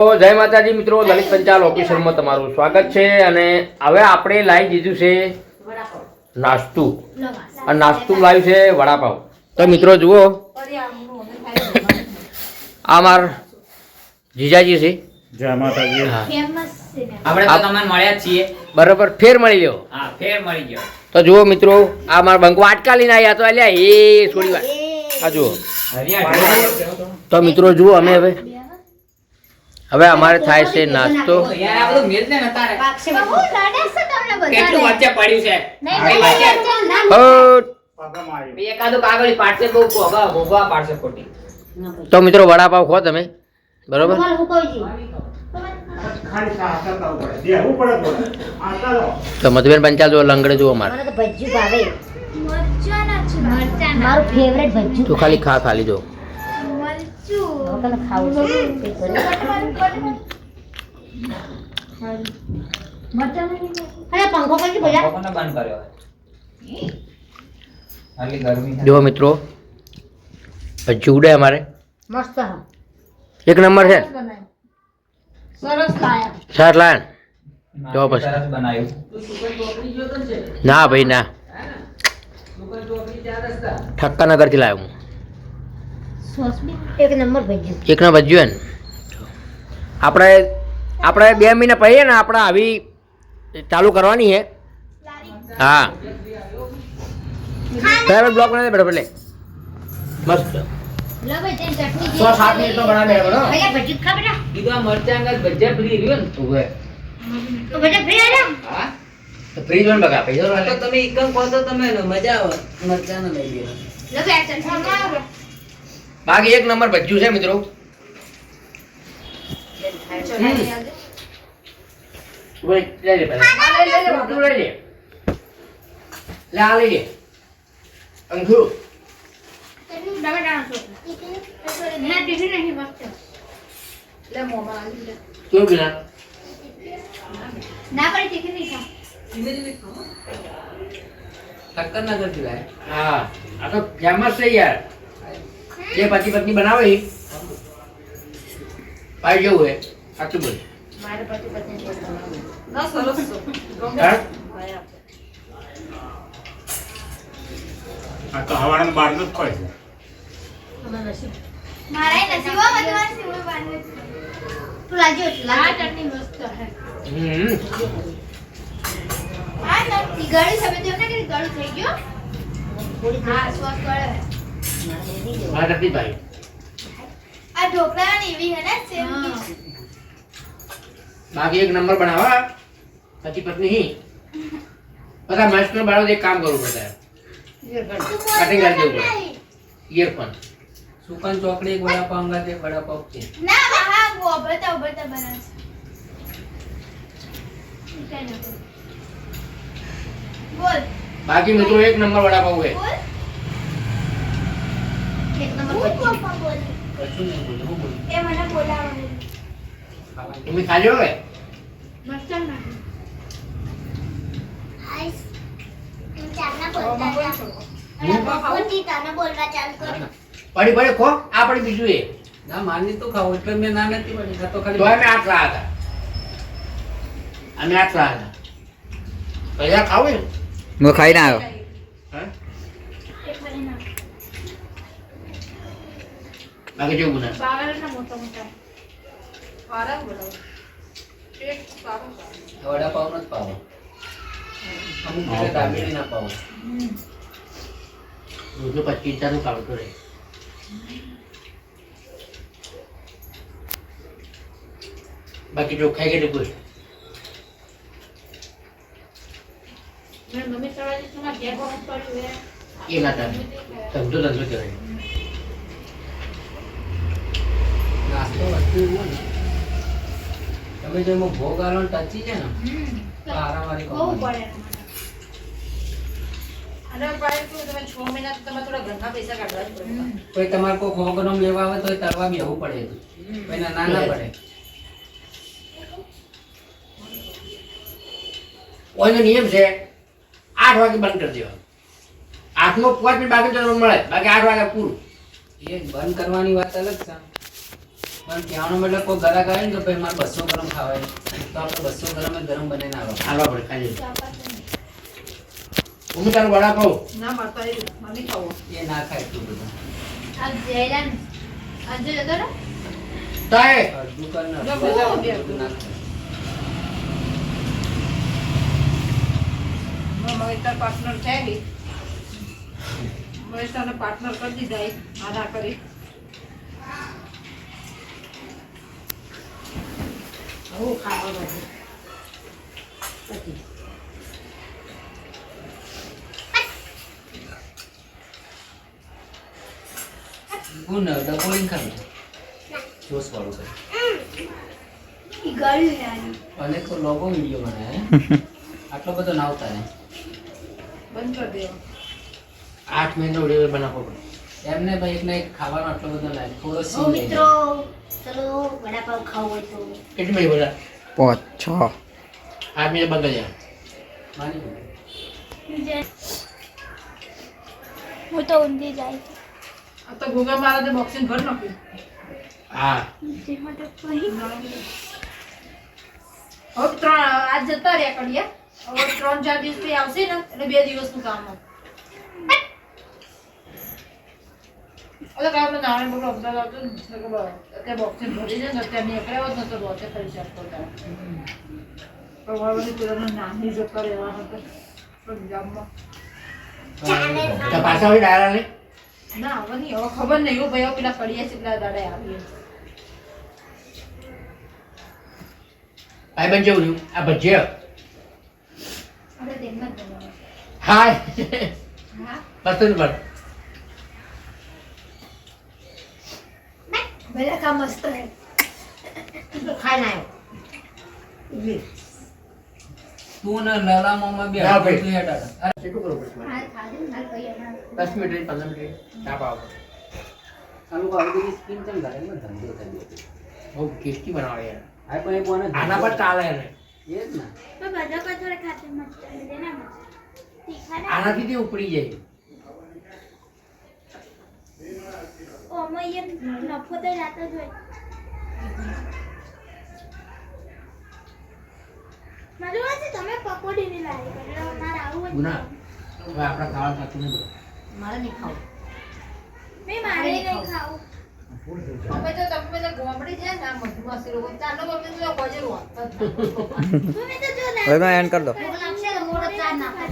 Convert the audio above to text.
તો જય માતાજી મિત્રો લલિત પંચાલ ઓફિસરમાં તમારું સ્વાગત છે અને હવે આપણે લાવી દીધું છે નાસ્તું. અને નાસ્તું લાવ્યું છે વડાપાવ. તો મિત્રો જુઓ આ માર જીજાજી છે. જય માતાજી. આપણે તો તમને મળ્યા છીએ. બરાબર ફેર મળી ગયો. હા ફેર મળી ગયો. તો જુઓ મિત્રો આ મારા બંકો આટકા લઈને આવ્યા તો અલ્યા એ થોડી વાર આ જુઓ. તો મિત્રો જુઓ અમે હવે. હવે અમારે થાય છે નાસ્તો. તો મિત્રો વડાપાવ ખો તમે. બરોબર. તો મધુબેન પંચાલ જુઓ લંગડે જુઓ મારે તો ભજીયું ભાવે. મારું ફેવરેટ ભજીયું તું ખાલી ખા ખાલી જો. તને થાય. મિત્રો હજુ ઉડે અમારે મસ્ત એક નંબર છે સરસ લાયા લાયન જો. ના ભાઈ, ના ઠક્કાનગરથી લાવ્યો હું એક નંબર ભજીયું ને આપણે આપણે બે મહિના પછી ને આપણે આવી ચાલુ કરવાની છે. હા. બરાબર બ્લોક બનાવી બરાબર લે મસ્ત. લો ભાઈ તેની ચટણી સો સાત મિનિટ તો બનાવી બરાબર ભૈયા ભજીયું ખા બેટા? કીધું મરચાં ભજીયા ફ્રી રહ્યું ને તું તો ભજીયા ફ્રી આલ્યા? હા? ફ્રીજમાં બગા પૈસા તો તમે એકમ કહો તો તમે મજા આવે મરચાં લઈ લેવા બાકી એક નંબર ભજ્યું છે મિત્રો. ઊભી લઈ લે પહેલા. તું લઈ લે. લે આ લઈ લે. અંકુ ના ટિફિન નહીં મસ્ત તું પીના ના પડી ટિફિન નહીં ખા ટક્કર ના કરતી ભાઈ. હા આ તો ફેમસ છે યાર. જે પતિ પત્ની બનાવે એ. પાઈ જવું હે? સાચું બોલ. મારે પતિ પત્ની ના સરસ હા? આ તો હવાના જ મારા નસીબો. બધવા સીવો તું લાજો આ ચટણી મસ્ત હે હમ આ ચટણી ગળી સબે તેમને કે ગળું થઈ ગયો? હા ગળે ભાઈ આ ઢોકળાની એવી હે ને સેમ બાકી એક નંબર બનાવા પતિ પત્ની બધા માસ્ટર બાળો એક કામ કરવું પડે. કટિંગ કરી દેવું પડે. ઇયરફોન સુકન ચોકડી એક વડાપાવ અંગાત એક વડાપાવ છે. ના હા ઉભરતા ઉભરતા બનાવશે બોલ. બાકી મિત્રો એક નંબર વડાપાવ હે બોલ. એક નંબર કશું નહીં બોલું હું બોલું એ મને બોલાવવાનું તમે ખાજો હવે મસ્ત ના આઈસ તું ચાલના બોલતા મોટી તાને બોલવા ચાલુ કર પડી પડી ખો આ પડી બીજું એ ના માની તો ખાવું એટલે મેં ના નથી પડી તો તો ખાલી અમે આટલા હતા અમે આટલા હતા પૈસા ખાવું મેં ખાઈ ના આવ્યો હા? એક મને ના બાકી જેવું બને બાવળના મોટા મોટા. વડાપાવ નો જ પાવો અમુક દાબેલી ના પાવો રોજનું પચીસ હજારનું કાઢતો રહે. બાકી જો ખાઈ ગયેલું કોઈ એ ના ધંધો ધંધો કહેવાય. નાસ્તો વસ્તુ એવું ને તમે જો એમાં ભોગ આલો ટચી છે ને તો આરામારી બહુ. પડે તમારે તો પડે આઠ વાગે બંધ કરી દેવાનું આઠમો પાંચ મિનિટ બાકી તો મળે. બાકી આઠ વાગે પૂરું. એ બંધ કરવાની વાત અલગ છે. પણ કહેવાનો મતલબ કોઈ ગ્રાહક આવે ને કે ભાઈ મારે બસો ગ્રામ ખાવાય. તો આપણે બસો ગ્રામ ગરમ બનાવીને આવે ખાવા પડે ખાઈ મમ્મી તારું વડાપાવ ના મારતા એ મને ખાવો. એ ના ખાય તું બધું. આ જયરાન આજે જતો રહો. તાય અડધું કર ને. ના પાર્ટનર છે પાર્ટનર કરી દીધા આધા કરી. હું ખાવા પછી ગુણ ડબોળીને ખાય જોશ વાળું તો લોગો વીડિયો બનાવે આટલો બધો નાવતા ને આઠ મહિના વીડિયો બનાવવો પડે. એમને ભાઈ એકને એક ખાવાનો આટલો બધો લાગે થોડો સી મિત્રો ચલો વડાપાવ ખાવ હોય તો. કેટલી ભાઈ બોલા પાંચ છ. આ મે કરી માની હું તો ઊંધી જાય આ તો ગોગા મહારાજે બોક્સિંગ ભર નાખ્યું. હા. હવે ત્રણ આજ જતા રહ્યા કડિયા. હવે ત્રણ ચાર દિવસ આવશે ને એટલે બે દિવસનું કામ હોય. એટલે કામ નારાયણ બાબુ અમદાવાદ આવતો ને એટલે બોક્સિંગ ભરી જાય ને અત્યારે નીકળ્યા હોત ને તો રોતે ફરી શકતો બધી પેલાનું નાની જતા રહેવા હતા પંજાબમાં પાછા ડાયરા ને ના આવવાની હવે ખબર નહીં એવું ભાઈ પેલા કડિયા કેટલા દાડે આવીએ. ભાઈ બંધ જેવું આ ભજીયા? આપણે તેમના જ બનાવવા. હાય હા. પસંદ પર ભલે કા મસ્ત હે ખાઈ ના તું ને લાલા મામા બે ના ભાઈ. હેઠ આડા. અરે, કેટલું કરવું પડશે મારે? આવ્યો ખાધું માર કઈ હમણાં દસ મિનિટ પંદર મિનિટ તાપ આવે આ લોકો આવી બધી સ્કીમ ચમ કરે એમાં ધંધો થઈ ગયો બહુ ટેસ્ટી બનાવે યાર આ પણ એ કોને આના પર ચાલે એને એ જ ને તો બધા કચોરે ખાતે મસ્ત હે ના મસ્ત તીખા ના આનાથી તે ઉપડી જાય ઓ નફો તો જાતો જ હોય. મારું આજે તમે પકોડી ની લાવી મારે આવું ગુના. હવે આપણા ખાવા ખાતું નહીં મારે નહીં ખાવું. મેં મારે નહીં ખાવું. અમે તો તમે બધા ગોમડી છે ને મધુમાસી લોકો ચાલો તો બજે રોતા તમે તો જો ના એન્ડ કર દો. લાગશે મોડો ચાર નાખે